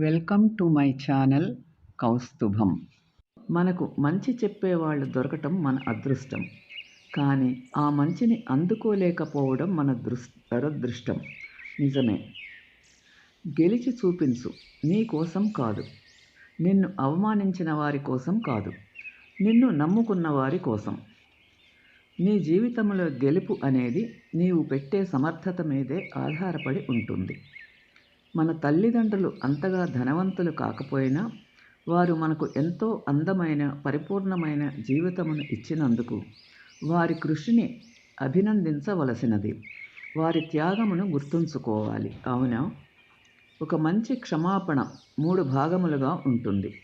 Welcome to my channel Kaustubham. మనకు మంచి చెప్పేవాళ్ళు దొరకటం మన అదృష్టం. కానీ ఆ మంచిని అందుకోలేకపోవడం మన దురదృష్టం. నిజమే. గెలిచి చూపించు. నీ కోసం కాదు. నిన్ను అవమానించిన వారి కోసం కాదు. నిన్ను నమ్ముకున్న వారి కోసం. నీ జీవితంలో గెలుపు అనేది నీవు పెట్టే సమర్థత మీదే ఆధారపడి ఉంటుంది. మన తల్లిదండ్రులు అంతగా ధనవంతులు కాకపోయినా వారు మనకు ఎంతో అందమైన పరిపూర్ణమైన జీవితమును ఇచ్చినందుకు వారి కృషిని అభినందించవలసినది. వారి త్యాగమును గుర్తుంచుకోవాలి. అవునా? ఒక మంచి క్షమాపణ మూడు భాగములుగా ఉంటుంది.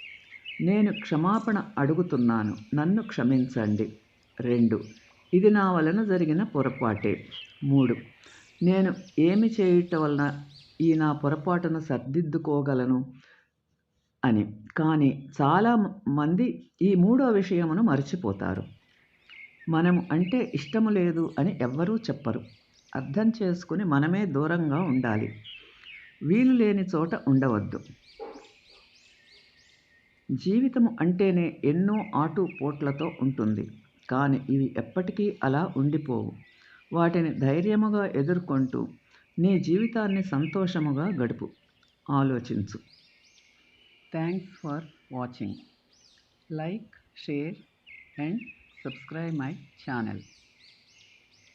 నేను క్షమాపణ అడుగుతున్నాను. నన్ను క్షమించండి. రెండు. ఇది నా వలన జరిగిన పొరపాటే. మూడు. నేను ఏమి చేయటం వలన ఈ నా పొరపాటును సర్దిద్దుకోగలను అని. కానీ చాలా మంది ఈ మూడో విషయమును మర్చిపోతారు. మనము అంటే ఇష్టము లేదు అని ఎవ్వరూ చెప్పరు. అర్థం చేసుకుని మనమే దూరంగా ఉండాలి. వీలు లేని చోట ఉండవద్దు. జీవితము అంటేనే ఎన్నో ఆటు పోట్లతో ఉంటుంది. కానీ ఇవి ఎప్పటికీ అలా ఉండిపోవు. వాటిని ధైర్యముగా ఎదుర్కొంటూ నీ జీవితాన్ని సంతోషముగా గడుపు. ఆలోచించు. Thanks for watching like share and subscribe my channel